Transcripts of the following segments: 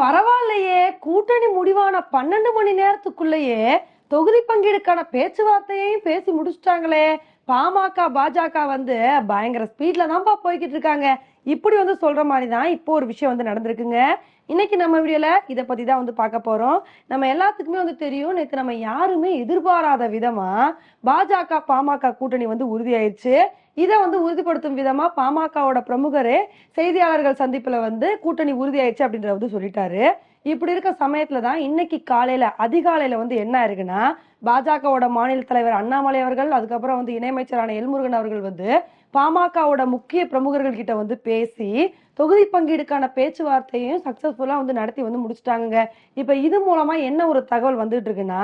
பரவாயில்லையே கூட்டணி முடிவான பன்னெண்டு மணி நேரத்துக்குள்ளேயே தொகுதி பங்கீடுக்கான பேச்சுவார்த்தையையும் பேசி முடிச்சிட்டாங்களே. பாமக பாஜக வந்து பயங்கர ஸ்பீட்ல தான்ப்பா போய்கிட்டு இருக்காங்க. இப்படி வந்து சொல்ற மாதிரி தான் இப்போ ஒரு விஷயம் வந்து நடந்திருக்குங்க. இன்னைக்கு நம்ம வீடியோல இதை பத்தி தான் வந்து பார்க்க போறோம். நம்ம எல்லாத்துக்குமே வந்து தெரியும் நேற்று நம்ம யாருமே எதிர்பாராத விதமா பாஜக பாமக கூட்டணி வந்து உறுதியாயிருச்சு. இதை வந்து உறுதிப்படுத்தும் விதமா பாமகவோட பிரமுகரே செய்தியாளர்கள் சந்திப்புல வந்து கூட்டணி உறுதியாயிடுச்சு அப்படின்றத வந்து சொல்லிட்டாரு. இப்படி இருக்க சமயத்துல தான் இன்னைக்கு காலையில அதிகாலையில வந்து என்ன இருக்குன்னா பாஜகவோட மாநில தலைவர் அண்ணாமலை அவர்கள் அதுக்கப்புறம் வந்து இணையமைச்சரான எல்முருகன் அவர்கள் வந்து பாமகவோட முக்கிய பிரமுகர்கள் கிட்ட வந்து பேசி தொகுதி பங்கீடுக்கான பேச்சுவார்த்தையும் சக்சஸ்ஃபுல்லாக வந்து நடத்தி வந்து முடிச்சுட்டாங்க இப்போ இது மூலமா என்ன ஒரு தகவல் வந்துட்டு இருக்குன்னா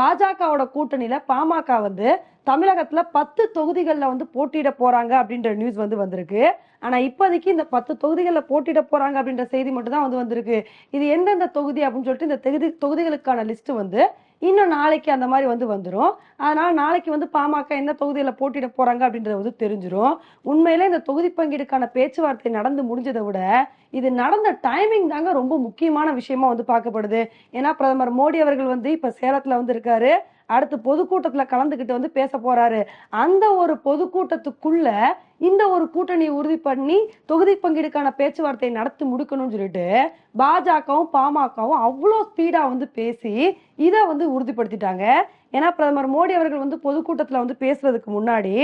பாஜகவோட கூட்டணியில பாமக வந்து தமிழகத்துல பத்து தொகுதிகளில் வந்து போட்டியிட போறாங்க அப்படின்ற நியூஸ் வந்து வந்திருக்கு. ஆனா இப்போதைக்கு இந்த பத்து தொகுதிகளில் போட்டியிட போறாங்க அப்படின்ற செய்தி மட்டும் தான் வந்து வந்திருக்கு. இது எந்தெந்த தொகுதி அப்படின்னு சொல்லிட்டு இந்த தொகுதி தொகுதிகளுக்கான லிஸ்ட் வந்து இன்னும் நாளைக்கு அந்த மாதிரி வந்து வந்துடும் அதனால நாளைக்கு வந்து பாமக என்ன தொகுதியில் போட்டியிட போறாங்க அப்படின்றது வந்து தெரிஞ்சிடும் உண்மையிலே இந்த தொகுதி பங்கீடுக்கான பேச்சுவார்த்தை நடந்து முடிஞ்சதை விட இது நடந்த டைமிங் தாங்க ரொம்ப முக்கியமான விஷயமா வந்து பார்க்கப்படுது. ஏன்னா பிரதமர் மோடி அவர்கள் வந்து இப்ப சேலத்துல வந்து இருக்காரு. அடுத்து பொதுக்கூட்டத்துல கலந்துக்கிட்டு வந்து பேச போறாரு. அந்த ஒரு பொதுக்கூட்டத்துக்குள்ள இந்த ஒரு கூட்டணி உறுதி பண்ணி தொகுதி பங்கீடுக்கான பேச்சுவார்த்தையை நடத்தி முடிக்கணும்னு சொல்லிட்டு பாஜகவும் பாமகவும் அவ்வளோ ஸ்பீடா வந்து பேசி இதை வந்து உறுதிப்படுத்திட்டாங்க. ஏன்னா பிரதமர் மோடி அவர்கள் வந்து பொதுக்கூட்டத்தில் வந்து பேசுறதுக்கு முன்னாடி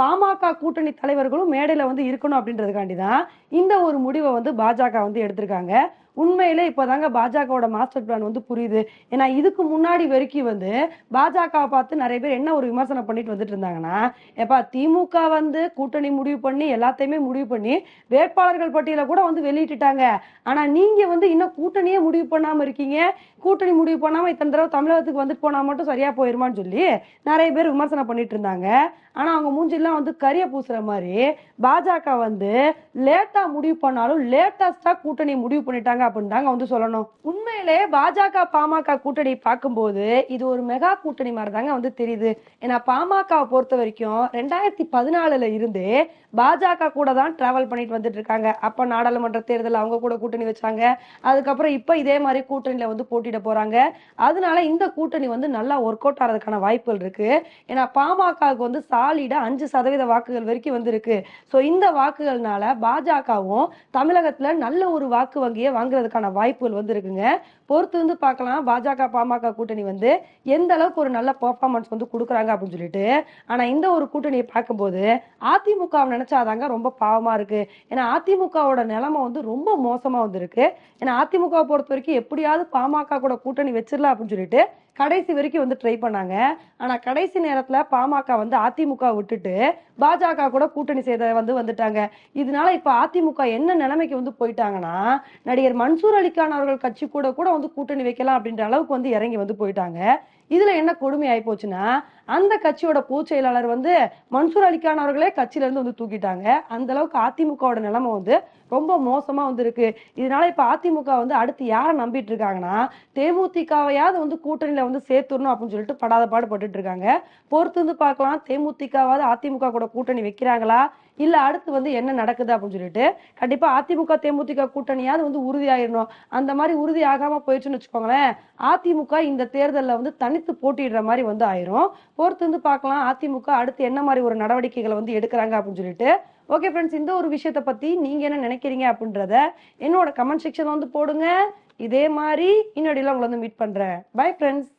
பாமக கூட்டணி தலைவர்களும் மேடையில் வந்து இருக்கணும் அப்படின்றதுக்காண்டி தான் இந்த ஒரு முடிவை வந்து பாஜக வந்து எடுத்திருக்காங்க. உண்மையிலே இப்போதாங்க பாஜகவோட மாஸ்டர் பிளான் வந்து புரியுது. ஏன்னா இதுக்கு முன்னாடி வரைக்கும் வந்து பாஜகவை பார்த்து நிறைய பேர் என்ன ஒரு விமர்சனம் பண்ணிட்டு வந்துட்டு இருந்தாங்கன்னா எப்பா திமுக வந்து கூட்டணி முடிவு பண்ணி எல்லாத்தையுமே முடிவு பண்ணி வேட்பாளர்கள் பட்டியலை கூட வந்து வெளியிட்டுட்டாங்க. ஆனா நீங்க வந்து இன்னும் கூட்டணியே முடிவு பண்ணாம இருக்கீங்க. கூட்டணி முடிவு பண்ணாம இத்தனை தடவை தமிழகத்துக்கு வந்துட்டு போனா மட்டும் சரியா போயிருமான்னு சொல்லி நிறைய பேர் விமர்சனம் பண்ணிட்டு இருந்தாங்க. ஆனா அவங்க மூஞ்சிலாம் வந்து கரிய பூசுற மாதிரி பாஜக வந்து லேட்டா முடிவு பண்ணாலும் லேட்டஸ்டா கூட்டணி முடிவு பண்ணிட்டாங்க அப்படின்னு தாங்க வந்து சொல்லணும். உண்மையிலே பாஜக பாமக கூட்டணி பார்க்கும்போது இது ஒரு மெகா கூட்டணி மாதிரி தாங்க வந்து தெரியுது. ஏன்னா பாமகவை பொறுத்த வரைக்கும் ரெண்டாயிரத்தி பதினாலுல இருந்து பாஜக கூட தான் டிராவல் பண்ணிட்டு வந்துட்டு இருக்காங்க. அப்ப நாடாளுமன்ற தேர்தல் அவங்க கூட கூட்டணி வச்சாங்க. அதுக்கப்புறம் இப்ப இதே மாதிரி கூட்டணியில வந்து போட்டியிட போறாங்க. அதனால இந்த கூட்டணி வந்து நல்லா ஒர்க் அவுட் ஆகிறதுக்கான வாய்ப்புகள் இருக்கு. ஏன்னா பாமகவுக்கு வந்து சாலிட அஞ்சு சதவீத வாக்குகள் வரைக்கும் வந்து இருக்கு ஸோ இந்த வாக்குகள்னால பாஜகவும் தமிழகத்துல நல்ல ஒரு வாக்கு வங்கியை வாங்குறதுக்கான வாய்ப்புகள் வந்து இருக்குங்க பொறுத்து வந்து பார்க்கலாம். பாஜக பாமக கூட்டணி வந்து எந்த அளவுக்கு ஒரு நல்ல பர்ஃபார்மன்ஸ் வந்து கொடுக்குறாங்க அப்படின்னு சொல்லிட்டு. ஆனா இந்த ஒரு கூட்டணியை பார்க்கும்போது அதிமுக நினைச்சாதாங்க ரொம்ப பாவமா இருக்கு. ஏன்னா அதிமுகவோட நிலைமை வந்து ரொம்ப மோசமா வந்திருக்கு. ஏன்னா அதிமுக பொறுத்த வரைக்கும் எப்படியாவது பாமக கூட கூட்டணி வச்சிடலாம் அப்படின்னு சொல்லிட்டு கடைசி வரைக்கும் வந்து ட்ரை பண்ணாங்க. ஆனா கடைசி நேரத்துல பாமக வந்து அதிமுக விட்டுட்டு பாஜக கூட கூட்டணி செய்த வந்து வந்துட்டாங்க. இதனால இப்ப அதிமுக என்ன நிலைமைக்கு வந்து போயிட்டாங்கன்னா நடிகர் மன்சூர் அலிகான் அவர்கள் கட்சி கூட கூட வந்து கூட்டணி வைக்கலாம் அப்படின்ற அளவுக்கு வந்து இறங்கி வந்து போயிட்டாங்க. இதுல என்ன கொடுமை ஆகி போச்சுன்னா அந்த கட்சியோட பொதுச் செயலாளர் வந்து மன்சூர் அலிகான் அவர்களே கட்சியில இருந்து வந்து தூக்கிட்டாங்க. அந்த அளவுக்கு அதிமுகவோட நிலைமை வந்து ரொம்ப மோசமா வந்து இருக்கு இதனால இப்ப அதிமுக வந்து அடுத்து யாரை நம்பிட்டு இருக்காங்கன்னா தேமுதிகவையாவது வந்து கூட்டணியில வந்து சேர்த்துடணும் அப்படின்னு சொல்லிட்டு படாத பாடு பட்டுட்டு இருக்காங்க. பொறுத்து வந்து பார்க்கலாம். தேமுதிகவாவது அதிமுக கூட கூட்டணி வைக்கிறாங்களா? இல்லை அடுத்து வந்து என்ன நடக்குது அப்படின்னு சொல்லிட்டு கண்டிப்பாக அதிமுக தேமுதிக கூட்டணியாவது வந்து உறுதியாயிடணும் அந்த மாதிரி உறுதி ஆகாமல் போயிடுச்சுன்னு வச்சுக்கோங்களேன். அதிமுக இந்த தேர்தலில் வந்து தனித்து போட்டியிடுற மாதிரி வந்து ஆயிரும். பொறுத்து வந்து பார்க்கலாம். அதிமுக அடுத்து என்ன மாதிரி ஒரு நடவடிக்கைகளை வந்து எடுக்கிறாங்க அப்படின்னு சொல்லிட்டு. ஓகே ஃப்ரெண்ட்ஸ் இந்த ஒரு விஷயத்த பற்றி நீங்கள் என்ன நினைக்கிறீங்க அப்படின்றத என்னோட கமெண்ட் செக்ஷனில் வந்து போடுங்க. இதே மாதிரி இன்னொடியில் உங்களை வந்து மீட் பண்ணுறேன் பை ஃப்ரெண்ட்ஸ்